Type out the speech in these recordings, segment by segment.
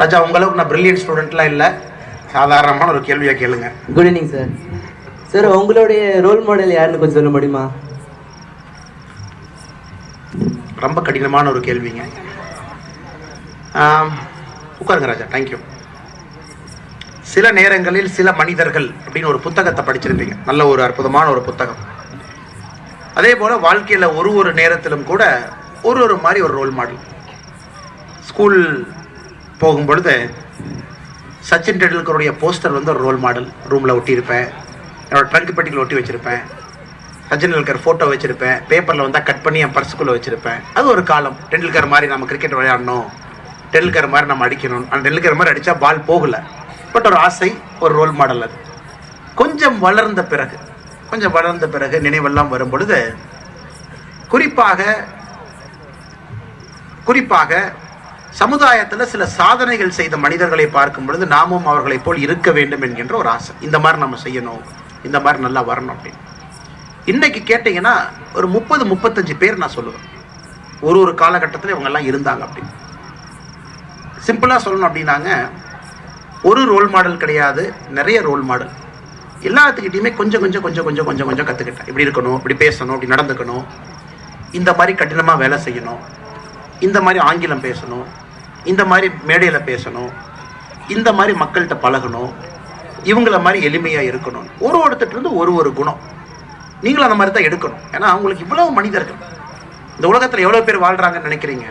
ராஜா உங்களுக்கு நான் பிரில்லியன்ட் ஸ்டூடெண்ட்லாம் இல்லை. சாதாரணமான ஒரு கேள்வியை கேளுங்க. குட் ஈவினிங் சார் சார் உங்களுடைய ரோல் மாடல் யாருன்னு கொஞ்சம் சொல்ல முடியுமா? ரொம்ப கடினமான ஒரு கேள்விங்க. உட்காருங்க ராஜா தேங்க்யூ சில நேரங்களில் சில மனிதர்கள் அப்படின்னு ஒரு புத்தகத்தை படிச்சிருப்பீங்க நல்ல ஒரு அற்புதமான ஒரு புத்தகம். அதே போல வாழ்க்கையில ஒரு ஒரு நேரத்திலும் கூட ஒரு ஒரு மாதிரி ஒரு ரோல் மாடல் ஸ்கூல் போகும் பொழுது சச்சின் டெண்டுல்கருடைய போஸ்டர் வந்து ஒரு ரோல் மாடல் ரூமில் ஒட்டியிருப்பேன். என்னோடய ட்ரங்க் பெட்டியில் ஒட்டி வச்சுருப்பேன். சச்சின் டெண்டுல்கர் ஃபோட்டோ வச்சுருப்பேன். பேப்பரில் வந்தால் கட் பண்ணி என் பர்ஸுக்குள்ளே வச்சுருப்பேன். அது ஒரு காலம். டெண்டுல்கர் மாதிரி நம்ம கிரிக்கெட் விளையாடணும். டெண்டுல்கர் மாதிரி நம்ம அடிக்கணும். அந்த டெண்டுல்கர் மாதிரி அடித்தா பால் போகலை. பட் ஒரு ஆசை ஒரு ரோல் மாடல் அது. கொஞ்சம் வளர்ந்த பிறகு கொஞ்சம் வளர்ந்த பிறகு நினைவெல்லாம் வரும் பொழுது குறிப்பாக குறிப்பாக சமுதாயத்தில் சில சாதனைகள் செய்த மனிதர்களை பார்க்கும் பொழுது நாமும் அவர்களைப் போல் இருக்க வேண்டும் என்கின்ற ஒரு ஆசை. இந்த மாதிரி நம்ம செய்யணும். இந்த மாதிரி நல்லா வரணும் அப்படின்னு. இன்னைக்கு கேட்டிங்கன்னா ஒரு முப்பது முப்பத்தஞ்சு பேர் நான் சொல்லுவேன். ஒரு ஒரு காலகட்டத்தில் இவங்கெல்லாம் இருந்தாங்க அப்படின்னு சிம்பிளாக சொல்லணும் அப்படின்னாங்க ஒரு ரோல் மாடல் கிடையாது நிறைய ரோல் மாடல் எல்லாத்துக்கிட்டையுமே கொஞ்சம் கொஞ்சம் கொஞ்சம் கொஞ்சம் கொஞ்சம் கொஞ்சம் கற்றுக்கிட்டேன் இப்படி இருக்கணும் இப்படி பேசணும் இப்படி நடந்துக்கணும். இந்த மாதிரி கடினமாக வேலை செய்யணும். இந்த மாதிரி ஆங்கிலம் பேசணும். இந்த மாதிரி மேடையில் பேசணும். இந்த மாதிரி மக்கள்கிட்ட பழகணும். இவங்கள மாதிரி எளிமையாக இருக்கணும். ஒரு ஒருத்தர் இருந்து ஒரு ஒரு குணம். நீங்களும் அந்த மாதிரி தான் எடுக்கணும். ஏன்னா அவங்களுக்கு இவ்வளவு மனிதர்கள். இந்த உலகத்தில் எவ்வளோ பேர் வாழ்கிறாங்கன்னு நினைக்கிறீங்க?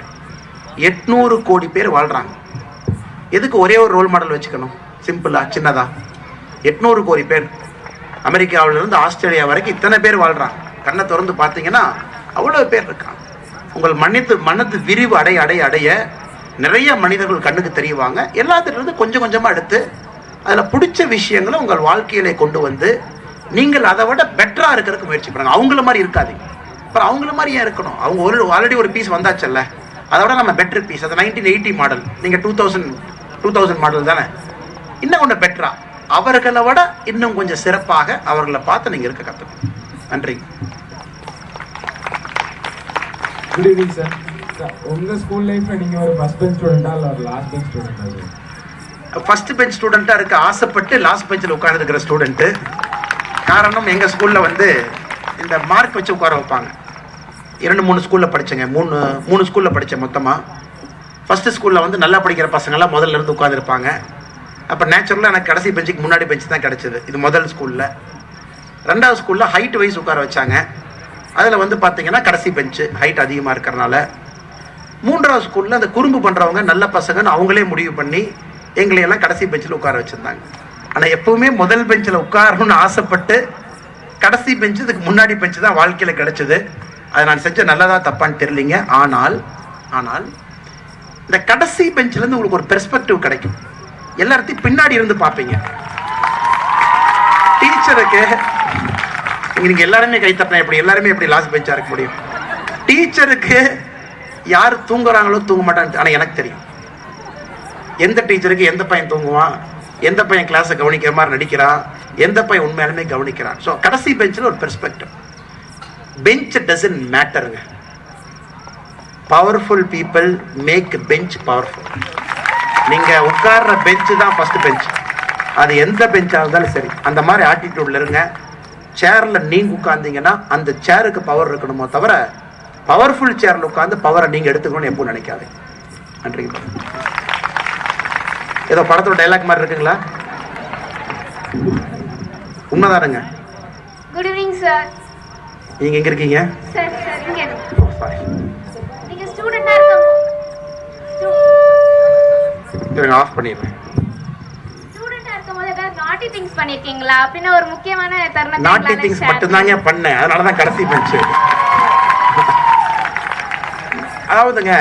எட்நூறு கோடி பேர் வாழ்கிறாங்க எதுக்கு ஒரே ஒரு ரோல் மாடல் வச்சுக்கணும்? சிம்பிளா சின்னதா. எட்நூறு கோடி பேர். அமெரிக்காவிலேருந்து ஆஸ்திரேலியா வரைக்கும் இத்தனை பேர் வாழ்கிறாங்க கண்ணை திறந்து பார்த்தீங்கன்னா அவ்வளோ பேர் இருக்காங்க. உங்கள் மன்னித்து மனத்து விரிவு அடைய அடைய அடைய நிறைய மனிதர்கள் கண்ணுக்கு தெரியவாங்க. எல்லாத்துலேருந்து கொஞ்சம் கொஞ்சமாக எடுத்து அதில் பிடிச்ச விஷயங்களை உங்கள் வாழ்க்கையில கொண்டு வந்து நீங்கள் அதை விட பெட்டராக இருக்கிறதுக்கு முயற்சி பண்ணுங்கள் அவங்கள மாதிரி இருக்காதீங்க. அப்புறம் அவங்கள மாதிரி ஏன் இருக்கணும்? அவங்க ஒரு ஆல்ரெடி ஒரு பீஸ் வந்தாச்சல்ல? அதை விட நம்ம பெட்டர் பீஸ் அது நைன்டீன் எயிட்டி மாடல் நீங்கள் two thousand two thousand model தானே? இன்னும் கொஞ்சம் பெட்டரா அவர்களை விட இன்னும் கொஞ்சம் சிறப்பாக அவர்களை பார்த்து நீங்கள் இருக்க கற்றுக்கணும் நன்றி. குட் ஈவினிங் சார் சார் உங்க ஸ்கூல் லைஃப்ல நீங்க ஒரு ஃபர்ஸ்ட் பெஞ்ச் ஸ்டூடெண்டா இல்ல ஒரு லாஸ்ட் பெஞ்ச் ஸ்டூடெண்டா ஃபர்ஸ்ட் பெஞ்ச் ஸ்டூடெண்ட்டாக இருக்க ஆசைப்பட்டு லாஸ்ட் பெஞ்சில் உட்காந்துருக்கிற ஸ்டூடெண்ட்டு காரணம் எங்கள் ஸ்கூலில் வந்து இந்த மார்க் வச்சு உட்கார வைப்பாங்க. இரண்டு மூணு ஸ்கூலில் படித்தேங்க மூணு மூணு ஸ்கூலில் படித்தேன் மொத்தமாக ஃபஸ்ட்டு ஸ்கூலில் வந்து நல்லா படிக்கிற பசங்கள்லாம் முதல்ல இருந்து உட்காந்துருப்பாங்க அப்போ நேச்சுரலாக எனக்கு கடைசி பெஞ்சுக்கு முன்னாடி பெஞ்ச் தான் கிடச்சிது. இது முதல் ஸ்கூலில் ரெண்டாவது ஸ்கூலில் ஹைட் வைஸ் உட்கார வச்சாங்க. அதில் வந்து பார்த்தீங்கன்னா கடைசி பெஞ்சு ஹைட் அதிகமாக இருக்கிறனால மூன்றாவது ஸ்கூலில் அந்த குறும்பு பண்ணுறவங்க நல்ல பசங்கன்னு அவங்களே முடிவு பண்ணி எங்களை எல்லாம் கடைசி பெஞ்சில் உட்கார வச்சுருந்தாங்க. ஆனால் எப்போவுமே முதல் பெஞ்சில் உட்காரணும்னு ஆசைப்பட்டு கடைசி பெஞ்சு இதுக்கு முன்னாடி பெஞ்சு தான் வாழ்க்கையில் கிடச்சிது. அதை நான் செஞ்ச நல்லதாக தப்பான்னு தெரியலிங்க. ஆனால் ஆனால் இந்த கடைசி பெஞ்சிலேருந்து உங்களுக்கு ஒரு பெர்ஸ்பெக்டிவ் கிடைக்கும். எல்லாத்தையும் பின்னாடி இருந்து பார்ப்பீங்க. டீச்சருக்கு நீங்கள் எல்லாருமே கை தட்டினா எப்படி? எல்லாருமே எப்படி லாஸ்ட் பெஞ்சாக இருக்க முடியும்? டீச்சருக்கு யார் தூங்குறாங்களோ தூங்க மாட்டாங்க. ஆனால் எனக்கு தெரியும். எந்த டீச்சருக்கு எந்த பையன் தூங்குவான்? எந்த பையன் கிளாஸை கவனிக்கிற மாதிரி நடிக்கிறான் எந்த பையன் உண்மையாலுமே கவனிக்கிறான். ஸோ கடைசி பெஞ்சில் ஒரு perspective bench doesn't மேட்டருங்க powerful people make bench powerful நீங்கள் உட்கார்ற பெஞ்சு தான் ஃபர்ஸ்ட் பெஞ்ச் அது எந்த பெஞ்சாக இருந்தாலும் சரி. அந்த மாதிரி ஆட்டிடியூட்ல இருங்க. சேரில் நீங்க உட்கார்ந்தீங்கன்னா அந்த சேருக்கு பவர் இருக்கணுமோ தவிர பவர்ஃபுல் சேர்ல உட்கார்ந்து பவரை நீங்க எடுத்துக்கணும்னு எப்பவும் நினைக்காதீங்க. நன்றிங்க ஏதோ படத்தோட டைலாக் மாதிரி இருக்குங்களா? உண்மைதானுங்க. குட் ஈவினிங் சார் நீங்க எங்க இருக்கீங்க? சார் சார் இங்க சாரி நீங்க ஸ்டூடெண்டா இருக்கும் இருங்க ஆஃப் பண்ணிடுறேன். நாட்டி திங்ஸ் பண்ணிருக்கீங்களா? அப்படின்னு ஒரு முக்கியமான தருணத்தை நாட்டி திங்ஸ் share மட்டும்தாங்க பண்ணேன். அதனால தான் கடைசி பெஞ்சு அதாவதுங்க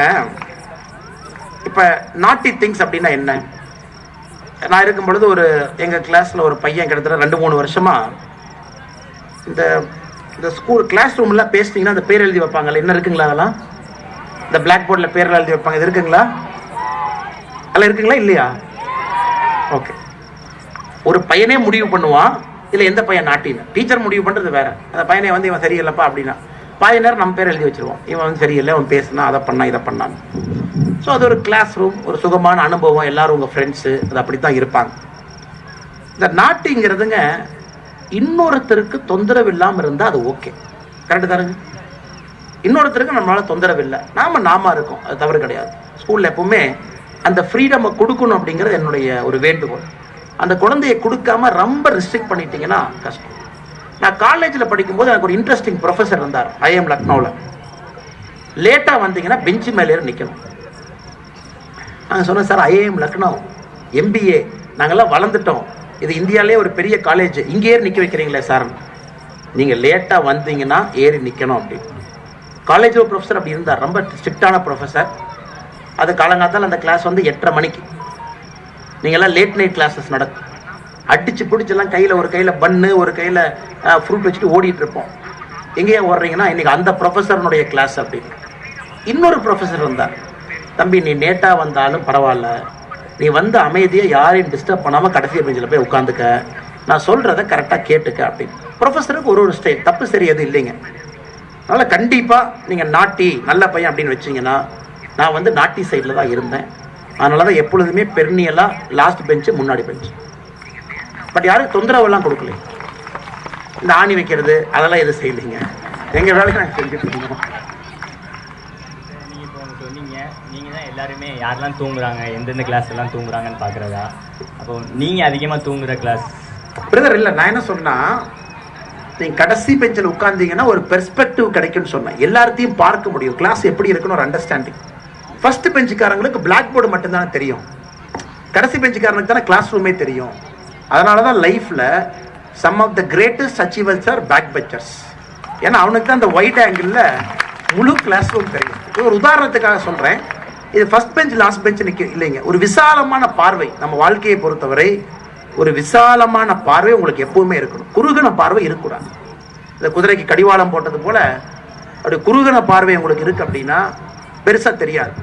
இப்போ நாட்டி திங்ஸ் அப்படின்னா என்ன? நான் இருக்கும் பொழுது ஒரு எங்கள் கிளாஸில் ஒரு பையன் கிட்டத்தட்ட ரெண்டு மூணு வருஷமாக இந்த இந்த ஸ்கூல் கிளாஸ் ரூம்லாம் பேசிட்டீங்கன்னா அந்த பேர் எழுதி வைப்பாங்கல்ல என்ன இருக்குங்களா அதெல்லாம்? இந்த பிளாக் போர்டில் பேரில் எழுதி வைப்பாங்க இது இருக்குங்களா? அதெல்லாம் இருக்குங்களா இல்லையா? ஓகே ஒரு பையனே முடிவு பண்ணுவான் இல்லை எந்த பையன் நாட்டின்னு டீச்சர் முடிவு பண்ணுறது வேற. அந்த பையனை வந்து இவன் சரியில்லைப்பா அப்படின்னா. பாதி நேரம் நம்ம பேர் எழுதி வச்சிருவோம். இவன் வந்து சரியில்லை அவன் பேசினா அதை பண்ணான் இதை பண்ணான். ஸோ அது ஒரு கிளாஸ் ரூம் ஒரு சுகமான அனுபவம். எல்லாரும் உங்கள் ஃப்ரெண்ட்ஸு அது அப்படி தான் இருப்பாங்க. இந்த நாட்டுங்கிறதுங்க இன்னொருத்தருக்கு தொந்தரவு இல்லாமல் இருந்தால் அது ஓகே கரெக்டு தானுங்க இன்னொருத்தருக்கு நம்மளால தொந்தரவு இல்லை நாம நாம இருக்கோம். அது தவறு கிடையாது. ஸ்கூலில் எப்பவுமே அந்த ஃப்ரீடமை கொடுக்கணும் அப்படிங்கிறது என்னுடைய ஒரு வேண்டுகோள். அந்த குழந்தையை கொடுக்காம ரொம்ப ரிஸ்ட்ரிக்ட் பண்ணிட்டீங்கன்னா கஷ்டம். நான் காலேஜில் படிக்கும்போது எனக்கு ஒரு இன்ட்ரெஸ்டிங் ப்ரொஃபஸர் இருந்தார். ஐஎம் லக்னோவில் லேட்டாக வந்தீங்கன்னா பெஞ்சு மேலே நிற்கணும் நாங்கள் சொன்னோம் சார் ஐஏஎம் லக்னோ எம்பிஏ நாங்கள்லாம் வளர்ந்துட்டோம். இது இந்தியாவிலே ஒரு பெரிய காலேஜ் இங்கே ஏறி நிற்க வைக்கிறீங்களே சார் நீங்கள் லேட்டாக வந்தீங்கன்னா ஏறி நிற்கணும் அப்படின்னு காலேஜில் ப்ரொஃபஸர் அப்படி இருந்தார். ரொம்ப ஸ்ட்ரிக்டான ப்ரொஃபஸர் அது காலங்காத்தால் அந்த கிளாஸ் வந்து எட்டரை மணிக்கு. நீங்கள்லாம் லேட் நைட் கிளாஸஸ் நடக்கும். அடிச்சு பிடிச்செல்லாம் கையில் ஒரு கையில் பன்னு ஒரு கையில் ஃப்ரூட் வச்சுட்டு ஓடிட்டு இருப்போம். எங்கேயா ஓடுறீங்கன்னா இன்னைக்கு அந்த ப்ரொஃபஸர்னுடைய கிளாஸ் அப்படின்னு இன்னொரு ப்ரொஃபஸர் வந்தார். தம்பி நீ நேட்டாக வந்தாலும் பரவாயில்ல. நீ வந்து அமைதியாக யாரையும் டிஸ்டர்ப் பண்ணாமல் கடைசி பெஞ்சில் போய் உட்காந்துக்க. நான் சொல்கிறத கரெக்டாக கேட்டுக்க அப்படின்னு. ப்ரொஃபஸருக்கு ஒரு ஒரு ஸ்டைல் தப்பு சரி எதுவும் இல்லைங்க. அதனால் கண்டிப்பாக நீங்கள் நாட்டி நல்ல பையன் அப்படின்னு வச்சிங்கன்னா நான் வந்து நாட்டி சைடில் தான் இருந்தேன். அதனால தான் எப்பொழுதுமே பெர்னியெல்லாம் லாஸ்ட் பெஞ்சு முன்னாடி பெஞ்சு பட் யாரும் தொந்தரவெல்லாம் கொடுக்கல. இந்த ஆணி வைக்கிறது அதெல்லாம் எதுவும் செய்யலைங்க. எங்கள் வேலையை நாங்கள் செஞ்சுட்டு இருந்தோம் நீங்கள் நீங்கள் தான் எல்லாருமே யாரெல்லாம் தூங்குறாங்க எந்தெந்த கிளாஸ் எல்லாம் தூங்குறாங்கன்னு பார்க்குறதா அப்போ நீங்கள் அதிகமாக தூங்குற கிளாஸ் பிரதர் இல்லை நான் என்ன சொன்னா நீங்க கடைசி பெஞ்சில் உட்கார்ந்தீங்கன்னா ஒரு பெர்ஸ்பெக்டிவ் கிடைக்கும்னு சொன்னேன். எல்லாத்தையும் பார்க்க முடியும். கிளாஸ் எப்படி இருக்குன்னு ஒரு அண்டர்ஸ்டாண்டிங் ஃபர்ஸ்ட் பெஞ்சுக்காரங்களுக்கு பிளாக் போர்டு மட்டும்தானே தெரியும். கடைசி பெஞ்சுக்காரனுக்கு தானே கிளாஸ் ரூமே தெரியும். அதனால தான் லைஃப்பில் some of the greatest achievers are back benchers ஏன்னா அவனுக்கு தான் அந்த ஒயிட் ஆங்கிளில் முழு கிளாஸ் ரூம் தெரியும். இது ஒரு உதாரணத்துக்காக சொல்கிறேன் இது ஃபஸ்ட் பெஞ்ச் லாஸ்ட் பெஞ்ச் நிற்க இல்லைங்க. ஒரு விசாலமான பார்வை நம்ம வாழ்க்கையை பொறுத்தவரை ஒரு விசாலமான பார்வை உங்களுக்கு எப்பவுமே இருக்கணும். குறுகின பார்வை இருக்கக்கூடாது. இந்த குதிரைக்கு கடிவாளம் போட்டது போல் அப்படி குறுகின பார்வை உங்களுக்கு இருக்குது அப்படின்னா பெருசாக தெரியாது.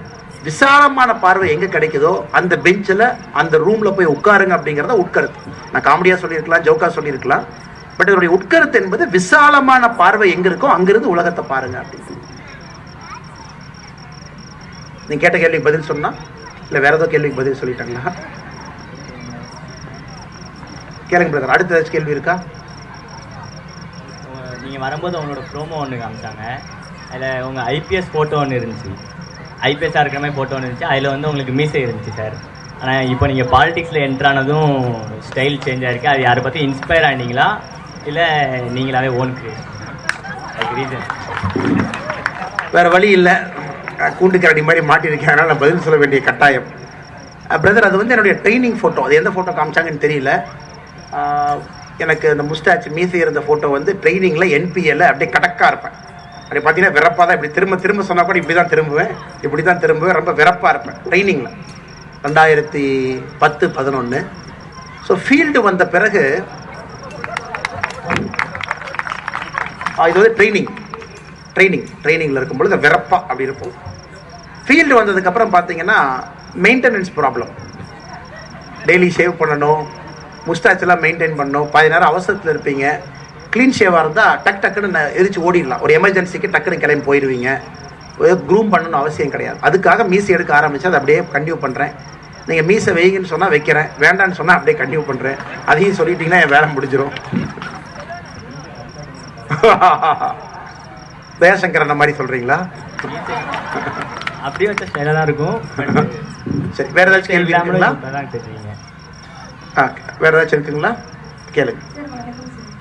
விசாலமான பார்வை எங்கே கிடைக்குதோ அந்த பெஞ்சில் அந்த ரூம்ல போய் உட்காருங்க அப்படிங்கிறத உட்கருத்து. நான் காமெடியாக சொல்லியிருக்கலாம் ஜோக்கா சொல்லியிருக்கலாம். பட் இதனுடைய உட்கருத்து என்பது விசாலமான பார்வை எங்கே இருக்கோ அங்கிருந்து உலகத்தை பாருங்க அப்படின்னு. நீ கேட்ட கேள்விக்கு பதில் சொன்னா? இல்லை வேற ஏதோ கேள்விக்கு பதில் சொல்லிட்டாங்களா? கேளுங்க பிரதர் அடுத்த ஏதாச்சும் கேள்வி இருக்கா? நீங்கள் வரும்போது உங்களோட ப்ரோமோ ஒன்று காமிச்சாங்க. அதில் உங்கள் ஐபிஎஸ் ஃபோட்டோ ஒன்று இருந்துச்சு. ஐபிஎஸ்ஸாக இருக்கிற மாதிரி ஃபோட்டோ ஒன்று இருந்துச்சு. அதில் வந்து உங்களுக்கு மீசை இருந்துச்சு சார் ஆனால் இப்போ நீங்கள் பாலிடிக்ஸில் என்ட்ரானதும் ஸ்டைல் சேஞ்ச் ஆகிருக்கு அது யாரை பற்றி இன்ஸ்பயர் ஆனீங்களா? இல்லை நீங்களாவே ஓன் கிரியேஷன் அதுக்கு ரீசன் வேறு வழி இல்லை. கூண்டு கரடி மாதிரி மாட்டியிருக்கேன் அதனால் நான் பதில் சொல்ல வேண்டிய கட்டாயம். பிரதர் அது வந்து என்னுடைய ட்ரைனிங் ஃபோட்டோ அது எந்த ஃபோட்டோ காமிச்சாங்கன்னு தெரியல. எனக்கு அந்த முஸ்டாச் மீசை இருந்த ஃபோட்டோ வந்து ட்ரைனிங்கில் என்பிஎல்ல அப்படியே கடக்கா இருப்பேன். அப்படி பார்த்தீங்கன்னா விறப்பாக தான் இப்படி திரும்ப திரும்ப சொன்னால் கூட இப்படி தான் திரும்புவேன். இப்படி தான் திரும்புவேன். ரொம்ப விறப்பாக இருப்பேன். ட்ரைனிங்கில் ரெண்டாயிரத்தி பத்து பதினொன்று ஸோ ஃபீல்டு வந்த பிறகு இது வந்து ட்ரைனிங் ட்ரைனிங் ட்ரைனிங்கில் இருக்கும்பொழுது விறப்பாக அப்படி இருக்கும் ஃபீல்டு வந்ததுக்கப்புறம் பார்த்தீங்கன்னா மெயின்டெனன்ஸ் ப்ராப்ளம் டெய்லி ஷேவ் பண்ணணும். முஸ்டாச்செல்லாம் மெயின்டைன் பண்ணணும். பாதி நேரம் அவசரத்தில் இருப்பீங்க. க்ளீன் ஷேவாக இருந்தால் டக் டக்குன்னு ந- எரிச்சு ஓடிடலாம். ஒரு எமர்ஜென்சிக்கு டக்குன்னு கிளம்பி போயிடுவீங்க க்ரூம் பண்ணணும்னு அவசியம் கிடையாது. அதுக்காக மீசை எடுக்க ஆரம்பிச்சு அதை அப்படியே கண்டினியூ பண்ணுறேன் நீங்கள் மீசை வைங்கன்னு சொன்னால் வைக்கிறேன். வேண்டான்னு சொன்னால் அப்படியே கண்டினியூ பண்ணுறேன் அதையும் சொல்லிட்டீங்கன்னா என் வேலை முடிஞ்சிடும் தயாசங்கர் அந்த மாதிரி சொல்கிறீங்களா அப்படியே வச்ச தான் இருக்கும். சரி வேற ஏதாச்சும் கேள்வி இருக்குங்களா? ஆ வேற ஏதாச்சும் இருக்குங்களா? கேளுங்க சார் வணக்கம் சார்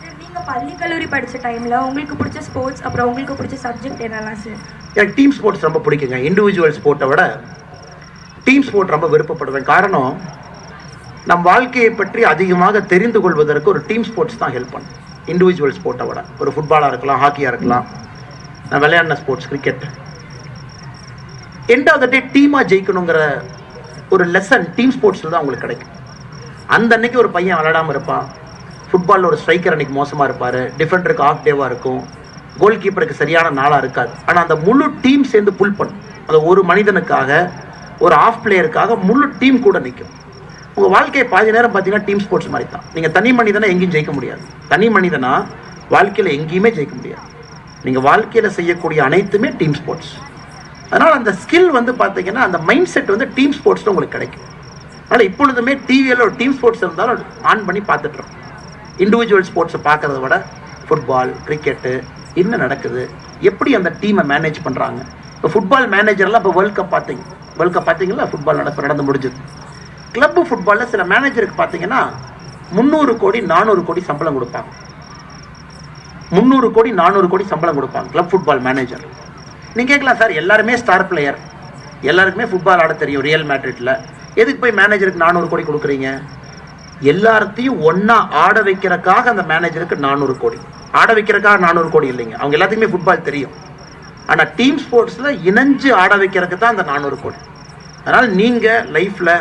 சார் நீங்கள் பள்ளி கல்லூரி படித்த டைமில் உங்களுக்கு பிடிச்ச ஸ்போர்ட்ஸ் அப்புறம் உங்களுக்கு பிடிச்ச சப்ஜெக்ட் என்னெல்லாம் சார் எனக்கு டீம் ஸ்போர்ட்ஸ் ரொம்ப பிடிக்குங்க. இண்டிவிஜுவல் ஸ்போர்ட்டை விட டீம் ஸ்போர்ட் ரொம்ப விருப்பப்படுவேன். காரணம் நம் வாழ்க்கையை பற்றி அதிகமாக தெரிந்து கொள்வதற்கு ஒரு டீம் ஸ்போர்ட்ஸ் தான் ஹெல்ப் பண்ணும். இண்டிவிஜுவல் ஸ்போர்ட்டை விட. ஒரு ஃபுட்பாலாக இருக்கலாம் ஹாக்கியாக இருக்கலாம். நான் விளையாடின sports cricket end of the day டீமாக ஜெயிக்கணுங்கிற ஒரு லெசன் டீம் ஸ்போர்ட்ஸில் தான் உங்களுக்கு கிடைக்கும். அந்த அன்னைக்கு ஒரு பையன் விளையாடாமல் இருப்பான். ஃபுட்பாலில் ஒரு ஸ்ட்ரைக்கர் அன்றைக்கி மோசமாக இருப்பார். டிஃபெண்டருக்கு ஆஃப் டேவாக இருக்கும். கோல் கீப்பருக்கு சரியான நாளாக இருக்காது. ஆனால் அந்த முழு டீம் சேர்ந்து புல் பண்ணும். அந்த ஒரு மனிதனுக்காக ஒரு ஆஃப் பிளேயருக்காக முழு டீம் கூட நிற்கும் உங்கள் வாழ்க்கையை பாதி நேரம் பார்த்தீங்கன்னா டீம் ஸ்போர்ட்ஸ் மாதிரி தான் நீங்கள் தனி மனிதனாக எங்கேயும் ஜெயிக்க முடியாது. தனி மனிதனா வாழ்க்கையில் எங்கேயுமே ஜெயிக்க முடியாது. நீங்கள் வாழ்க்கையில் செய்யக்கூடிய அனைத்துமே டீம் ஸ்போர்ட்ஸ் அதனால் அந்த ஸ்கில் வந்து பார்த்தீங்கன்னா அந்த மைண்ட் செட் வந்து டீம் ஸ்போர்ட்ஸில் உங்களுக்கு கிடைக்கும். அதனால் இப்பொழுதுமே டிவியில் ஒரு டீம் ஸ்போர்ட்ஸ் இருந்தாலும் ஆன் பண்ணி பார்த்துட்றோம் இண்டிவிஜுவல் ஸ்போர்ட்ஸை பார்க்குறத விட ஃபுட்பால் கிரிக்கெட்டு என்ன நடக்குது? எப்படி அந்த டீமை மேனேஜ் பண்ணுறாங்க இப்போ ஃபுட்பால் மேனேஜர்லாம் இப்போ வேர்ல்ட் கப் பார்த்தீங்க. வேர்ல்ட் கப் பார்த்தீங்களா ஃபுட்பால் நடப்பு நடந்து முடிஞ்சது. கிளப்பு ஃபுட்பாலில் சில மேனேஜருக்கு பார்த்தீங்கன்னா முந்நூறு கோடி நானூறு கோடி சம்பளம் கொடுப்பாங்க. முந்நூறு கோடி நானூறு கோடி சம்பளம் கொடுப்பாங்க கிளப் ஃபுட்பால் மேனேஜர் நீங்கள் கேட்கலாம் சார் எல்லாருமே ஸ்டார் பிளேயர் எல்லாருக்குமே ஃபுட்பால் ஆட தெரியும் ரியல் மேட்ரிட்டில் எதுக்கு போய் மேனேஜருக்கு நானூறு கோடி கொடுக்குறீங்க? எல்லாத்தையும் ஒன்றா ஆட வைக்கிறக்காக அந்த மேனேஜருக்கு நானூறு கோடி. ஆட வைக்கிறக்காக நானூறு கோடி இல்லைங்க. அவங்க எல்லாத்துக்குமே ஃபுட்பால் தெரியும். ஆனால் டீம் ஸ்போர்ட்ஸில் இணைஞ்சு ஆட வைக்கிறதுக்கு தான் அந்த நானூறு கோடி. அதனால் நீங்கள் லைஃப்பில்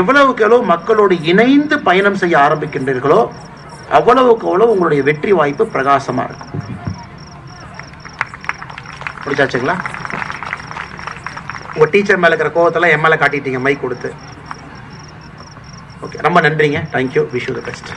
எவ்வளவுக்கு எவ்வளவு மக்களோடு இணைந்து பயணம் செய்ய ஆரம்பிக்கின்றீர்களோ அவ்வளவுக்கு அவ்வளவு உங்களுடைய வெற்றி வாய்ப்பு பிரகாசமாக இருக்கும். முடிச்சாச்சுங்களா? உங்கள் டீச்சர் மேலே இருக்கிற கோவத்தெல்லாம் எம்எல்ஏ மேலே காட்டிட்டீங்க மைக் கொடுத்து. ஓகே ரொம்ப நன்றிங்க. Thank you wish you the best